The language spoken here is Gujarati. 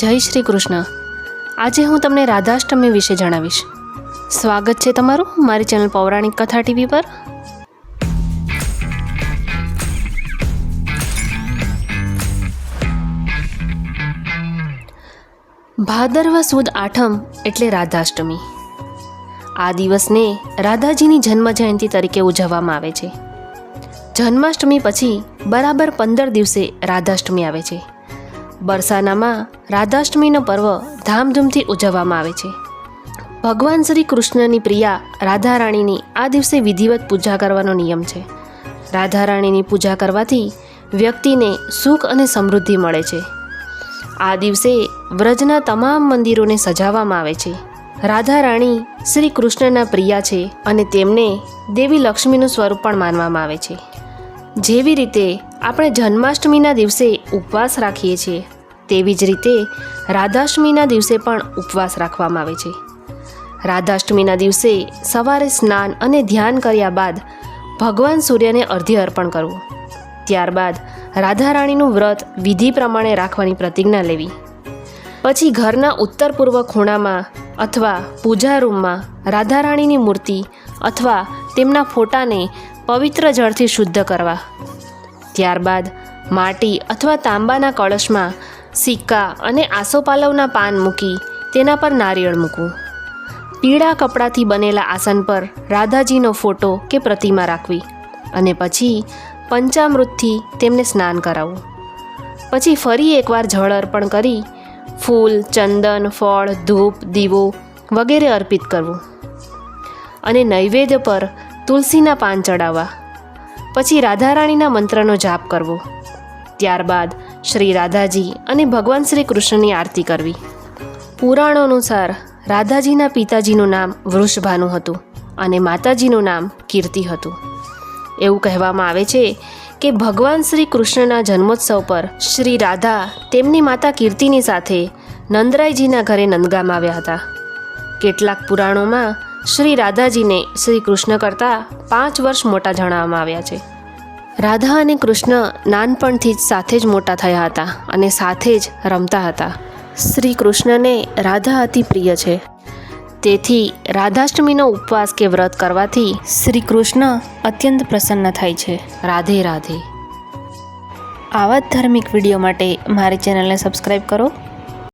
જય શ્રી કૃષ્ણ. આજે હું તમને રાધાષ્ટમી વિશે જણાવીશ. સ્વાગત છે તમારું મારી ચેનલ પૌરાણિક કથા ટીવી પર. ભાદરવા સુદ આઠમ એટલે રાધાષ્ટમી. આ દિવસને રાધાજીની જન્મ જયંતિ તરીકે ઉજવવામાં આવે છે. જન્માષ્ટમી પછી બરાબર પંદર દિવસે રાધાષ્ટમી આવે છે. બરસાનામાં રાધાષ્ટમીનો પર્વ ધામધૂમથી ઉજવવામાં આવે છે. ભગવાન શ્રી કૃષ્ણની પ્રિયા રાધા રાણીની આ દિવસે વિધિવત પૂજા કરવાનો નિયમ છે. રાધારાણીની પૂજા કરવાથી વ્યક્તિને સુખ અને સમૃદ્ધિ મળે છે. આ દિવસે વ્રજના તમામ મંદિરોને સજાવવામાં આવે છે. રાધારાણી શ્રી કૃષ્ણના પ્રિયા છે અને તેમને દેવી લક્ષ્મીનું સ્વરૂપ પણ માનવામાં આવે છે. જેવી રીતે આપણે જન્માષ્ટમીના દિવસે ઉપવાસ રાખીએ છીએ તેવી જ રીતે રાધાષ્ટમીના દિવસે પણ ઉપવાસ રાખવામાં આવે છે. રાધાષ્ટમીના દિવસે સવારે સ્નાન અને ધ્યાન કર્યા બાદ ભગવાન સૂર્યને અર્ધ્ય અર્પણ કરવું. ત્યારબાદ રાધારાણીનું વ્રત વિધિ પ્રમાણે રાખવાની પ્રતિજ્ઞા લેવી. પછી ઘરના ઉત્તર પૂર્વ ખૂણામાં અથવા પૂજા રૂમમાં રાધારાણીની મૂર્તિ અથવા તેમના ફોટાને પવિત્ર જળથી શુદ્ધ કરવા. ત્યારબાદ માટી અથવા તાંબાના કળશમાં સિક્કા અને આસોપાલવના પાન મૂકી તેના પર નારિયેળ મૂકવું પીળા કપડાથી બનેલા આસન પર રાધાજીનો ફોટો કે પ્રતિમા રાખવી અને પછી પંચામૃતથી તેમને સ્નાન કરાવવું પછી ફરી એકવાર જળ અર્પણ કરી ફૂલ, ચંદન, ફળ, ધૂપ, દીવો વગેરે અર્પિત કરવું અને નૈવેદ્ય પર તુલસીના પાન ચડાવવા. પછી રાધારાણીના મંત્રનો જાપ કરવો. ત્યારબાદ શ્રી રાધાજી અને ભગવાન શ્રી કૃષ્ણની આરતી કરવી. પુરાણો અનુસાર રાધાજીના પિતાજીનું નામ વૃષભાનું હતું અને માતાજીનું નામ કીર્તિ હતું. એવું કહેવામાં આવે છે કે ભગવાન શ્રી કૃષ્ણના જન્મોત્સવ પર શ્રી રાધા તેમની માતા કીર્તિની સાથે નંદરાયજીના ઘરે નંદગામ આવ્યા હતા. કેટલાક પુરાણોમાં શ્રી રાધાજીને શ્રી કૃષ્ણ કરતાં પાંચ વર્ષ મોટા જણાવવામાં આવ્યા છે. રાધા અને કૃષ્ણ નાનપણથી જ સાથે જ મોટા થયા હતા અને સાથે જ રમતા હતા. શ્રી કૃષ્ણને રાધા અતિ પ્રિય છે. તેથી રાધાષ્ટમીનો ઉપવાસ કે વ્રત કરવાથી શ્રી કૃષ્ણ અત્યંત પ્રસન્ન થાય છે. રાધે રાધે. આવા જ ધાર્મિક વીડિયો માટે મારી ચેનલને સબસ્ક્રાઈબ કરો.